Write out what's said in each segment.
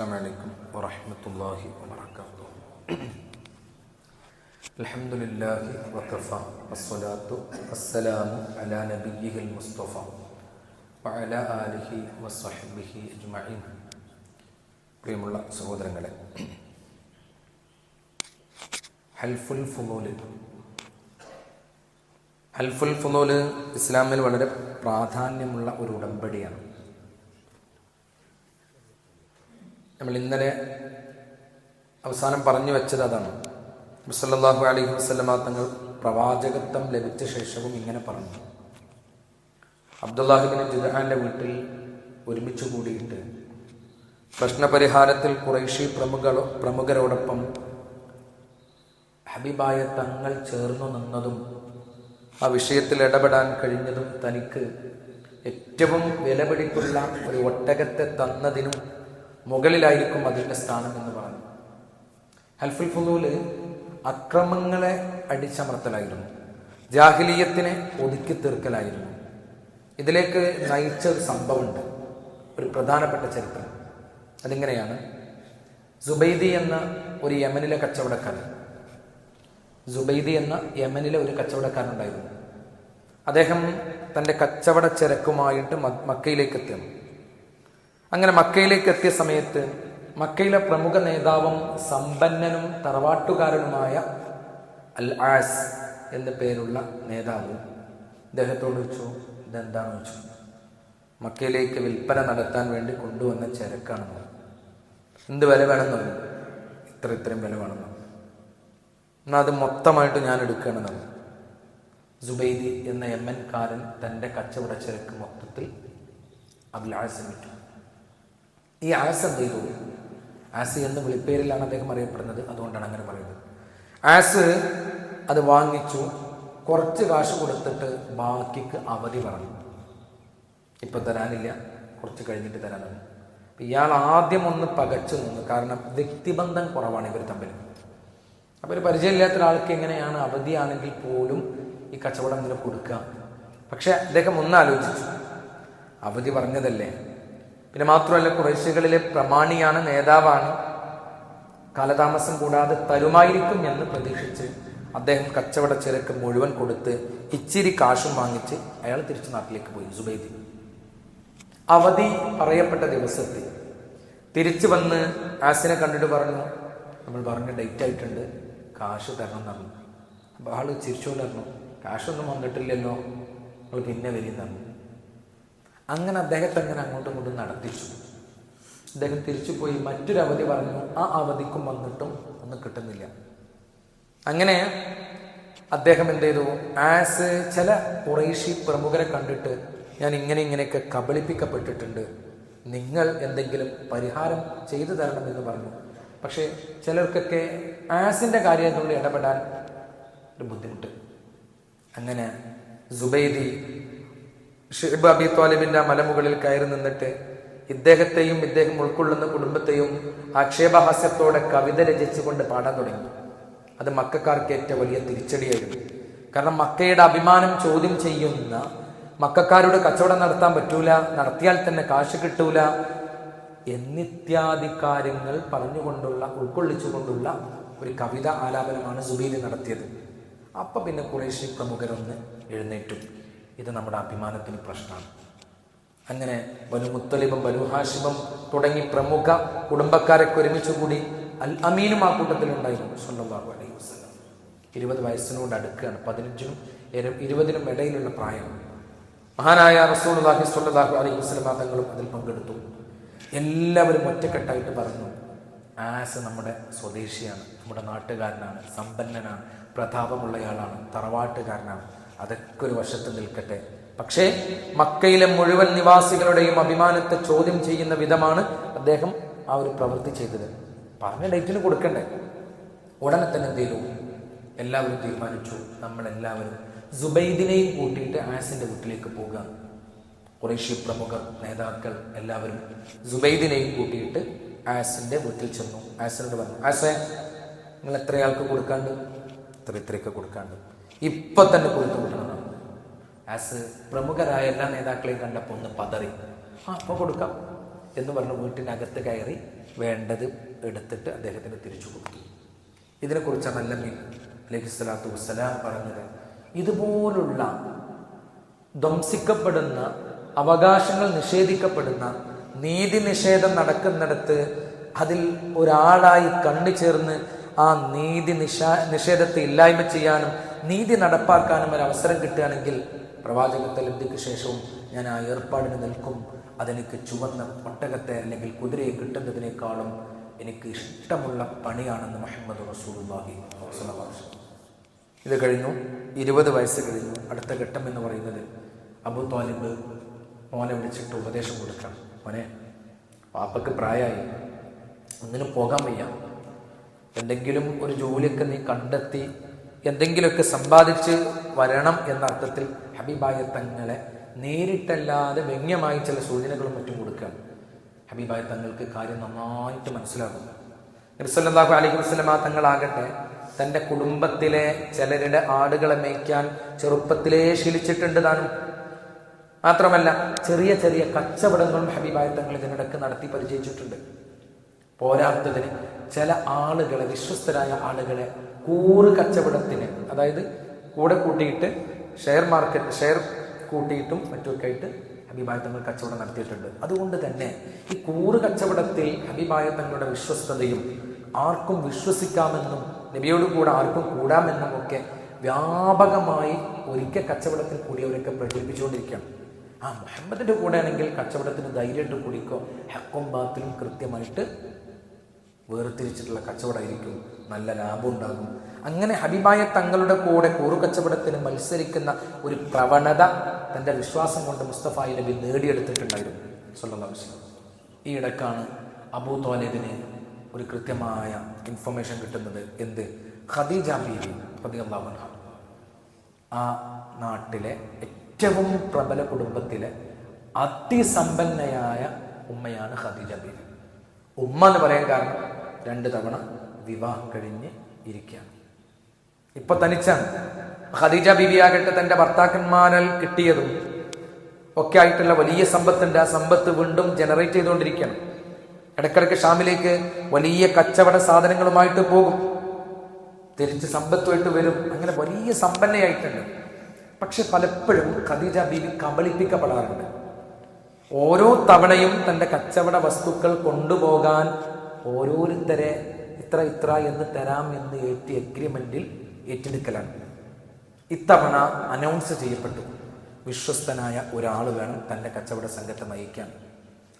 السلام عليكم ورحمة الله وبركاته الحمد لله وكفى والصلاة والسلام على نبيه المصطفى وعلى آله وصحبه أجمعين പ്രിയമുള്ള സഹോദരങ്ങളെ ഹൽഫുൽ ഫുനൂല് ഹൽഫുൽ ഫുനൂല് ഇസ്ലാമിൽ വളരെ പ്രാധാന്യമുള്ള ഒരു ഉടമ്പടിയാണ് നമ്മൾ ഇന്നലെ അവസാനം പറഞ്ഞു വെച്ചത് അതാണ്. മുസല്ലാഹു അലൈഹി വസ്ലമ തങ്ങൾ പ്രവാചകത്വം ലഭിച്ച ശേഷവും ഇങ്ങനെ പറഞ്ഞു. അബ്ദുല്ലാഹിബിൻ ജുദാന്റെ വീട്ടിൽ ഒരുമിച്ച് കൂടിയിട്ട് പ്രശ്നപരിഹാരത്തിൽ കുറേശ്ശി പ്രമുഖ പ്രമുഖരോടൊപ്പം ഹബീബായ തങ്ങൾ ചേർന്നു നിന്നതും ആ വിഷയത്തിൽ ഇടപെടാൻ കഴിഞ്ഞതും തനിക്ക് ഏറ്റവും വിലപിടിപ്പുള്ള ഒരു ഒട്ടകത്തെ തന്നതിനും മുകളിലായിരിക്കും അതിന്റെ സ്ഥാനം എന്ന് പറഞ്ഞു ഹൽഫുൽ ഫുദൂൽ അക്രമങ്ങളെ അടിച്ചമർത്തലായിരുന്നു. ജാഹിലീയത്തിനെ ഒതുക്കി തീർക്കലായിരുന്നു. ഇതിലേക്ക് നയിച്ച ഒരു സംഭവമുണ്ട്. ഒരു പ്രധാനപ്പെട്ട ചരിത്രം. അതിങ്ങനെയാണ് സുബൈദി എന്ന ഒരു യമനിലെ കച്ചവടക്കാരൻ. സുബൈദി എന്ന യമനിലെ ഒരു കച്ചവടക്കാരനുണ്ടായിരുന്നു. അദ്ദേഹം തന്റെ കച്ചവട ചരക്കുമായിട്ട് മക്കയിലേക്ക് എത്തിയാണ് അങ്ങനെ മക്കയിലേക്ക് എത്തിയ സമയത്ത് മക്കയിലെ പ്രമുഖ നേതാവും സമ്പന്നനും തറവാട്ടുകാരനുമായ അൽ ആസ് എന്ന പേരുള്ള നേതാവ് ഇദ്ദേഹത്തോട് വെച്ചു ഇതെന്താണെന്ന് വെച്ചു മക്കയിലേക്ക് വിൽപ്പന നടത്താൻ വേണ്ടി കൊണ്ടുവന്ന ചരക്കാണെന്ന് എന്ത് വില വേണമെന്ന് ഇത്ര ഇത്രയും വില വേണമെന്ന് എന്നാൽ അത് മൊത്തമായിട്ട് ഞാൻ എടുക്കുകയാണെന്ന് സുബൈദി എന്ന എം എൻ കാരൻ തന്റെ കച്ചവട ചരക്ക് മൊത്തത്തിൽ അബുൽ ആസിന് വിറ്റു. ഈ ആസ് എന്ത് ചെയ്തു? ആസ് എന്ന് വിളിപ്പേരിലാണ് അദ്ദേഹം അറിയപ്പെടുന്നത്. അതുകൊണ്ടാണ് അങ്ങനെ പറയുന്നത്. ആസ് അത് വാങ്ങിച്ചു കുറച്ച് കാശ് കൊടുത്തിട്ട് ബാക്കിക്ക് അവധി പറഞ്ഞു. ഇപ്പൊ തരാനില്ല കുറച്ച് കഴിഞ്ഞിട്ട് തരാനാണ്. ഇയാൾ ആദ്യം ഒന്ന് പകച്ചു നിന്നു. കാരണം വ്യക്തിബന്ധം കുറവാണ് ഇവർ തമ്മിൽ അപ്പൊ ഒരു പരിചയമില്ലാത്ത ഒരാൾക്ക് എങ്ങനെയാണ് അവധിയാണെങ്കിൽ പോലും ഈ കച്ചവടം ഇങ്ങനെ കൊടുക്കുക? പക്ഷെ അദ്ദേഹം ഒന്ന് ആലോചിച്ചു. അവധി പറഞ്ഞതല്ലേ? പിന്നെ മാത്രമല്ല കുറേശ്ശികളിലെ പ്രമാണിയാണ് നേതാവാണ്. കാലതാമസം കൂടാതെ തരുമായിരിക്കും എന്ന് പ്രതീക്ഷിച്ച് അദ്ദേഹം കച്ചവട ചിരക്ക് മുഴുവൻ കൊടുത്ത് ഇച്ചിരി കാശും വാങ്ങിച്ച് അയാൾ തിരിച്ചു നാട്ടിലേക്ക് പോയി സുബൈദി. അവധി പറയപ്പെട്ട ദിവസത്തിൽ തിരിച്ചു വന്ന് ആസിനെ കണ്ടിട്ട് പറഞ്ഞു നമ്മൾ പറഞ്ഞ ഡേറ്റ് ആയിട്ടുണ്ട് കാശ് തരണം പറഞ്ഞു. അപ്പോൾ ആൾ ചിരിച്ചുകൊണ്ട് കാശൊന്നും വന്നിട്ടില്ലല്ലോ നമ്മൾ പിന്നെ വരും തന്നു അങ്ങനെ അദ്ദേഹത്തെ അങ്ങനെ അങ്ങോട്ടും ഇങ്ങോട്ടും നടത്തിച്ചു. അദ്ദേഹം തിരിച്ചു പോയി. മറ്റൊരു അവധി പറഞ്ഞു. ആ അവധിക്കും വന്നിട്ടും ഒന്നും കിട്ടുന്നില്ല. അങ്ങനെ അദ്ദേഹം എന്ത് ചെയ്തു? ആസ് ചില കുറേശി പ്രമുഖരെ കണ്ടിട്ട് ഞാൻ ഇങ്ങനെ ഇങ്ങനെയൊക്കെ കബളിപ്പിക്കപ്പെട്ടിട്ടുണ്ട്. നിങ്ങൾ എന്തെങ്കിലും പരിഹാരം ചെയ്തു തരണം എന്ന് പറഞ്ഞു. പക്ഷേ ചിലർക്കൊക്കെ ആസിന്റെ കാര്യത്തിനുള്ളിൽ ഇടപെടാൻ ഒരു ബുദ്ധിമുട്ട്. അങ്ങനെ സുബൈദി ഷിബ് അബി തോലിബിന്റെ മലമുകളിൽ കയറി നിന്നിട്ട് ഇദ്ദേഹത്തെയും ഇദ്ദേഹം ഉൾക്കൊള്ളുന്ന കുടുംബത്തെയും ആക്ഷേപഹാസ്യത്തോടെ കവിത രചിച്ചുകൊണ്ട് പാടാൻ തുടങ്ങി. അത് മക്കാർക്ക് ഏറ്റവും വലിയ തിരിച്ചടിയായിരുന്നു. കാരണം മക്കയുടെ അഭിമാനം ചോദ്യം ചെയ്യുന്ന മക്കാരോട് കച്ചവടം നടത്താൻ പറ്റൂല നടത്തിയാൽ തന്നെ കാശ് കിട്ടൂല എന്നിത്യാദി കാര്യങ്ങൾ പറഞ്ഞുകൊണ്ടുള്ള ഉൾക്കൊള്ളിച്ചുകൊണ്ടുള്ള ഒരു കവിത ആലാപനമാണ് സുബീലി നടത്തിയത്. അപ്പൊ പിന്നെ കുറേശ്ശി പ്രമുഖരൊന്ന് എഴുന്നേറ്റു. ഇത് നമ്മുടെ അഭിമാനത്തിന് പ്രശ്നമാണ്. അങ്ങനെ ബനു മുത്തലിബും ബനു ഹാഷിബും തുടങ്ങി പ്രമുഖ കുടുംബക്കാരൊക്കെ ഒരുമിച്ചുകൂടി അൽ അമീനും ആ കൂട്ടത്തിലുണ്ടായിരുന്നു സല്ലല്ലാഹു അലൈഹി വസ്ലം ഇരുപത് വയസ്സിനോട് അടുക്കുകയാണ്. പതിനഞ്ചിനും ഇരുപതിനും ഇടയിലുള്ള പ്രായം. മഹാനായ റസൂലുള്ളാഹി സ്വല്ലല്ലാഹു അലൈഹി വസ്ലം തങ്ങളും അതിൽ പങ്കെടുത്തു. എല്ലാവരും ഒറ്റക്കെട്ടായിട്ട് പറഞ്ഞു ആസ് നമ്മുടെ സ്വദേശിയാണ് നമ്മുടെ നാട്ടുകാരനാണ് സമ്പന്നനാണ് പ്രതാപമുള്ളയാളാണ് തറവാട്ടുകാരനാണ്. അതൊക്കെ ഒരു വശത്ത് നിൽക്കട്ടെ. പക്ഷേ മക്കയിലെ മുഴുവൻ നിവാസികളുടെയും അഭിമാനത്തെ ചോദ്യം ചെയ്യുന്ന വിധമാണ് അദ്ദേഹം ആ ഒരു പ്രവൃത്തി ചെയ്തത്. പറഞ്ഞ ഡേറ്റിന് കൊടുക്കണ്ടേ? ഉടനെ തന്നെ എന്ത് എല്ലാവരും തീരുമാനിച്ചു. നമ്മളെല്ലാവരും സുബൈദിനെയും കൂട്ടിയിട്ട് ആസിന്റെ വീട്ടിലേക്ക് പോകുക കുറേശ്യ പ്രമുഖ നേതാക്കൾ എല്ലാവരും സുബൈദിനെയും കൂട്ടിയിട്ട് ആസിന്റെ വീട്ടിൽ ചെന്നു. ആസിനോട് പറഞ്ഞു ആസെ നിങ്ങൾ എത്രയാൾക്ക് കൊടുക്കാണ്ട്? ഇത്ര ഇത്രയൊക്കെ കൊടുക്കാണ്ട്. ഇപ്പൊ തന്നെ കൊടുത്തു ആസ് പ്രമുഖരായ എല്ലാ നേതാക്കളെയും കണ്ടപ്പോൾ ഒന്ന് പതറി. ആ അപ്പോൾ കൊടുക്കാം എന്ന് പറഞ്ഞ് വീട്ടിനകത്ത് കയറി വേണ്ടത് എടുത്തിട്ട് അദ്ദേഹത്തിന് തിരിച്ചു കൊടുത്തു. ഇതിനെക്കുറിച്ചാണ് അല്ലമീൻ അലൈഹി സ്വലാത്തു വസ്സലാം പറഞ്ഞത്. ഇതുപോലുള്ള ധ്വംസിക്കപ്പെടുന്ന അവകാശങ്ങൾ നിഷേധിക്കപ്പെടുന്ന നീതി നിഷേധം നടക്കുന്നിടത്ത് അതിൽ ഒരാളായി കണ്ണു ചേർന്ന് ആ നീതി നിഷാ നിഷേധത്തെ ഇല്ലായ്മ ചെയ്യാനും നീതി നടപ്പാക്കാനും ഒരു അവസരം കിട്ടുകയാണെങ്കിൽ പ്രവാചകത്തെ ലബ്ധിക്ക് ശേഷവും ഞാൻ ആ ഏർപ്പാടിന് നിൽക്കും. അതെനിക്ക് ചുവന്ന ഒട്ടകത്തെ അല്ലെങ്കിൽ കുതിരയെ കിട്ടുന്നതിനേക്കാളും എനിക്ക് ഇഷ്ടമുള്ള പണിയാണെന്ന് മുഹമ്മദ് റസൂലുള്ളാഹി ഇത് കഴിഞ്ഞു. ഇരുപത് വയസ്സ് കഴിഞ്ഞു. അടുത്ത ഘട്ടം എന്ന് പറയുന്നത് അബു താലിബ് മോനെ വിളിച്ചിട്ട് ഉപദേശം കൊടുക്കണം. മോനെ പാപ്പക്ക് പ്രായമായി ഒന്നിനും പോകാൻ വയ്യ. എന്തെങ്കിലും ഒരു ജോലിയൊക്കെ നീ കണ്ടെത്തി എന്തെങ്കിലുമൊക്കെ സമ്പാദിച്ച് വരണം എന്ന അർത്ഥത്തിൽ ഹബീബായ തങ്ങളെ നേരിട്ടല്ലാതെ വ്യംഗ്യമായി ചില സൂചനകളും മറ്റും കൊടുക്കുകയാണ്. ഹബീബായ തങ്ങൾക്ക് കാര്യം നന്നായിട്ട് മനസ്സിലാകും. നിർസല്ലാഹു അലൈഹി വസ്ലമ തങ്ങളാകട്ടെ തന്റെ കുടുംബത്തിലെ ചിലരുടെ ആടുകളെ മേയ്ക്കാൻ ചെറുപ്പത്തിലേ ശീലിച്ചിട്ടുണ്ട് താനും. മാത്രമല്ല ചെറിയ ചെറിയ കച്ചവടങ്ങളും ഹബീബായ തങ്ങൾ ഇതിനിടക്ക് നടത്തി പരിചയിച്ചിട്ടുണ്ട്. പോരാത്തതിന് ചില ആളുകളെ വിശ്വസ്തരായ ആളുകളെ കൂറ് കച്ചവടത്തിന് അതായത് കൂടെ കൂട്ടിയിട്ട് ഷെയർ മാർക്കറ്റ് ഷെയർ കൂട്ടിയിട്ടും മറ്റുമൊക്കെ ആയിട്ട് ഹബീബായ കച്ചവടം നടത്തിയിട്ടുണ്ട്. അതുകൊണ്ട് തന്നെ ഈ കൂറ് കച്ചവടത്തിൽ ഹബീബായ തങ്ങളുടെ വിശ്വസ്തതയും ആർക്കും വിശ്വസിക്കാമെന്നും നബിയോട് കൂടെ ആർക്കും കൂടാമെന്നും ഒക്കെ വ്യാപകമായി ഒരിക്കൽ കച്ചവടത്തിൽ കൂടിയവരൊക്കെ പ്രചരിപ്പിച്ചുകൊണ്ടിരിക്കുകയാണ്. ആ മുഹമ്മദിന്റെ കൂടെയാണെങ്കിൽ കച്ചവടത്തിന് ധൈര്യമായിട്ട് കൂടിക്കോ ഹക്കും ബാത്തിലും കൃത്യമായിട്ട് വേർതിരിച്ചിട്ടുള്ള കച്ചവടമായിരിക്കും. നല്ല ലാഭം ഉണ്ടാകും അങ്ങനെ ഹബീബായ തങ്ങളുടെ കൂടെ കൂറു കച്ചവടത്തിന് മത്സരിക്കുന്ന ഒരു പ്രവണത തന്റെ വിശ്വാസം കൊണ്ട് മുസ്തഫായി നബി നേടിയെടുത്തിട്ടുണ്ടായിരുന്നു. അലൈഹി വസല്ലം. ഈ ഇടക്കാണ് അബൂ തോലേബിന് ഒരു കൃത്യമായ ഇൻഫർമേഷൻ കിട്ടുന്നത്. എന്ത്? ഖദീജ ബീവി അൻഹ. ആ നാട്ടിലെ ഏറ്റവും പ്രബല കുടുംബത്തിലെ അതിസമ്പന്നയായ ഉമ്മയാണ് ഖദീജ ബീവി ഉമ്മ എന്ന് പറയാൻ കാരണം രണ്ട് തവണ വിവാഹം കഴിഞ്ഞ് ഇരിക്കുകയാണ്. ഇപ്പൊ തനിച്ചാണ്. ഖദീജ ബീവി ആകട്ടെ തന്റെ ഭർത്താക്കന്മാരാൽ കിട്ടിയതും ഒക്കെ ആയിട്ടുള്ള വലിയ സമ്പത്തുണ്ട് ആ സമ്പത്ത് വീണ്ടും ജനറേറ്റ് ചെയ്തുകൊണ്ടിരിക്കുകയാണ്. ഇടക്കിടക്ക് ഷാമിലേക്ക് വലിയ കച്ചവട സാധനങ്ങളുമായിട്ട് പോകും. തിരിച്ച് സമ്പത്തുമായിട്ട് വരും. അങ്ങനെ വലിയ സമ്പന്നയായിട്ടുണ്ട്. പക്ഷെ പലപ്പോഴും ഖദീജ ബീവി കബളിപ്പിക്കപ്പെടാറുണ്ട്. ഓരോ തവണയും തന്റെ കച്ചവട വസ്തുക്കൾ കൊണ്ടുപോകാൻ ഓരോരുത്തരെ ഇത്ര ഇത്ര എന്ന് തരാം എന്ന് ഏറ്റി എഗ്രിമെന്റിൽ ഏറ്റെടുക്കലാണ്. ഇത്തവണ അനൗൺസ് ചെയ്യപ്പെട്ടു. വിശ്വസ്തനായ ഒരാൾ വേണം തന്റെ കച്ചവട സംഘത്തെ നയിക്കാൻ.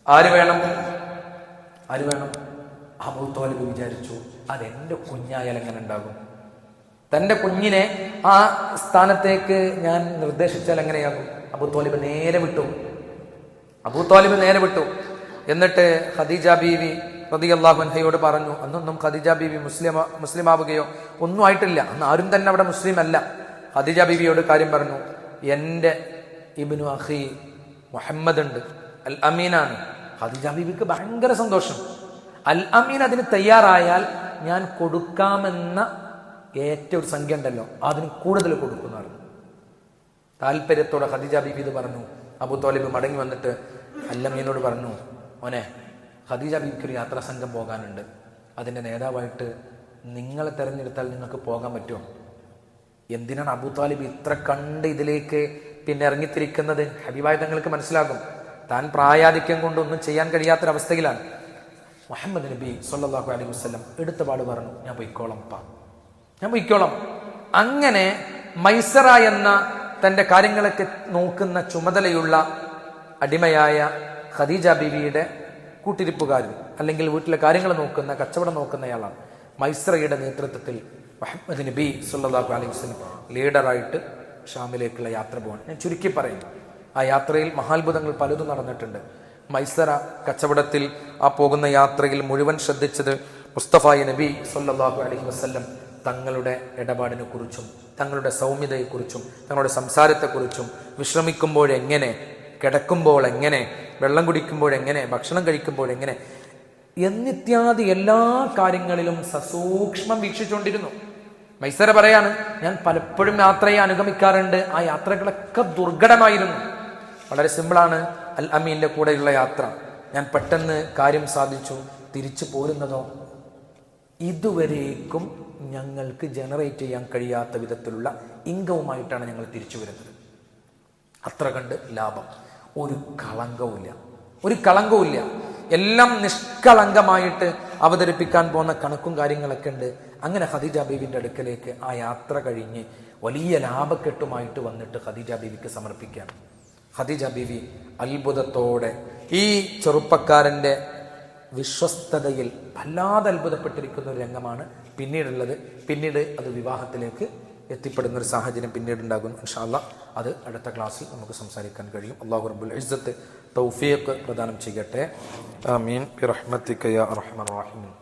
ആര് വേണം? ആര് വേണം? അബൂ തോലിബ് വിചാരിച്ചു അതെന്റെ കുഞ്ഞായാൽ എങ്ങനെ ഉണ്ടാകും. തന്റെ കുഞ്ഞിനെ ആ സ്ഥാനത്തേക്ക് ഞാൻ നിർദ്ദേശിച്ചാൽ എങ്ങനെയാകും അബൂത്തോലിബ് നേരെ വിട്ടു. അബൂത്തോലിബ് നേരെ വിട്ടു. എന്നിട്ട് ഖദീജ ബീവി റളിയല്ലാഹു അൻഹയോട് പറഞ്ഞു അന്നൊന്നും ഖദീജ ബീവി മുസ്ലിം മുസ്ലിം ആവുകയോ ഒന്നും ആയിട്ടില്ല. അന്ന് ആരും തന്നെ അവിടെ മുസ്ലിം അല്ല ഖദീജ ബീവിയോട് കാര്യം പറഞ്ഞു എന്റെ ഇബിനു അഹി മുഹമ്മദ് ഉണ്ട് അൽ അമീനാണ്. ഖദീജ ബീവിക്ക് ഭയങ്കര സന്തോഷം. അൽ അമീൻ അതിന് തയ്യാറായാൽ ഞാൻ കൊടുക്കാമെന്ന ഏറ്റ ഒരു സംഖ്യ ഉണ്ടല്ലോ അതിന് കൂടുതൽ കൊടുക്കുന്നതാണ് താല്പര്യത്തോടെ ഖദീജ ബീബി ഇത് പറഞ്ഞു അബു തോലിബ് മടങ്ങി വന്നിട്ട് അല്ലമ്മീനോട് പറഞ്ഞു മോനെ ഖദീജ ബീബിക്ക് ഒരു യാത്രാ സംഘം പോകാനുണ്ട്. അതിന്റെ നേതാവായിട്ട് നിങ്ങളെ തിരഞ്ഞെടുത്താൽ നിങ്ങൾക്ക് പോകാൻ പറ്റുമോ? എന്തിനാണ് അബു താലിബ് ഇത്ര കണ്ട് ഇതിലേക്ക് പിന്നെ ഇറങ്ങിത്തിരിക്കുന്നത്? ഹബീബായ തങ്ങൾക്ക് മനസ്സിലാകും. താൻ പ്രായാധിക്യം കൊണ്ടൊന്നും ചെയ്യാൻ കഴിയാത്തൊരവസ്ഥയിലാണ്. മുഹമ്മദ് നബി സല്ലാഹു അലൈഹി വസ്ലം എടുത്ത പാട് പറഞ്ഞു ഞാൻ പൊയ്ക്കോളം പാ ഞാൻ പൊയ്ക്കോളാം. അങ്ങനെ മൈസറ എന്ന തന്റെ കാര്യങ്ങളൊക്കെ നോക്കുന്ന ചുമതലയുള്ള അടിമയായ ഖദീജ ബീവിയുടെ കൂട്ടിരിപ്പുകാരൻ അല്ലെങ്കിൽ വീട്ടിലെ കാര്യങ്ങൾ നോക്കുന്ന കച്ചവടം നോക്കുന്നയാളാണ്. മൈസ്രയുടെ നേതൃത്വത്തിൽ മുഹമ്മദ് നബി സുല്ലാഹു അലൈഹി വസല്ലം ലീഡറായിട്ട് ഷാമിലേക്കുള്ള യാത്ര പോകാൻ ഞാൻ ചുരുക്കി പറയും ആ യാത്രയിൽ മഹാത്ഭുതങ്ങൾ പലതും നടന്നിട്ടുണ്ട്. മൈസറ കച്ചവടത്തിൽ ആ പോകുന്ന യാത്രയിൽ മുഴുവൻ ശ്രദ്ധിച്ചത് മുസ്തഫായ നബി സുല്ലാഹു അലൈഹി വസ്ല്ലം തങ്ങളുടെ ഇടപാടിനെ കുറിച്ചും തങ്ങളുടെ സൗമ്യതയെക്കുറിച്ചും തങ്ങളുടെ സംസാരത്തെക്കുറിച്ചും വിശ്രമിക്കുമ്പോഴെങ്ങനെ കിടക്കുമ്പോൾ എങ്ങനെ വെള്ളം കുടിക്കുമ്പോൾ എങ്ങനെ ഭക്ഷണം കഴിക്കുമ്പോൾ എങ്ങനെ എന്നിത്യാദി എല്ലാ കാര്യങ്ങളിലും സസൂക്ഷ്മം വീക്ഷിച്ചുകൊണ്ടിരുന്നു. മൈസര പറയാണ് ഞാൻ പലപ്പോഴും യാത്രയെ അനുഗമിക്കാറുണ്ട് ആ യാത്രകളൊക്കെ ദുർഘടമായിരുന്നു. വളരെ സിമ്പിളാണ് അൽ അമീന്റെ കൂടെയുള്ള യാത്ര. ഞാൻ പെട്ടെന്ന് കാര്യം സാധിച്ചു തിരിച്ചു പോരുന്നതോ? ഇതുവരേക്കും ഞങ്ങൾക്ക് ജനറേറ്റ് ചെയ്യാൻ കഴിയാത്ത വിധത്തിലുള്ള ഇൻകവുമായിട്ടാണ് ഞങ്ങൾ തിരിച്ചു വരുന്നത്. അത്ര കണ്ട് ലാഭം. ഒരു കളങ്കവുമില്ല. ഒരു കളങ്കവുമില്ല. എല്ലാം നിഷ്കളങ്കമായിട്ട് അവതരിപ്പിക്കാൻ പോകുന്ന കണക്കും കാര്യങ്ങളൊക്കെ ഉണ്ട്. അങ്ങനെ ഖദീജ ബീവിന്റെ അടുക്കലേക്ക് ആ യാത്ര കഴിഞ്ഞ് വലിയ ലാഭക്കെട്ടുമായിട്ട് വന്നിട്ട് ഖദീജ ബീവിക്ക് സമർപ്പിക്കുകയാണ്. ഖദീജ ബീവി അത്ഭുതത്തോടെ ഈ ചെറുപ്പക്കാരന്റെ വിശ്വസ്തതയിൽ വല്ലാതെ അത്ഭുതപ്പെട്ടിരിക്കുന്ന ഒരു രംഗമാണ് പിന്നീടുള്ളത്. പിന്നീട് അത് വിവാഹത്തിലേക്ക് എത്തിപ്പെടുന്ന ഒരു സാഹചര്യം പിന്നീട് ഉണ്ടാകും ഇൻഷാല്ല അത് അടുത്ത ക്ലാസ്സിൽ നമുക്ക് സംസാരിക്കാൻ കഴിയും. അള്ളാഹു റബ്ബുൽ ഇസ്സത്ത് തൗഫീഖ് പ്രദാനം ചെയ്യട്ടെ. ആമീൻ. ബിറഹ്മത്തിക യാ അർഹമർ റഹീമീൻ.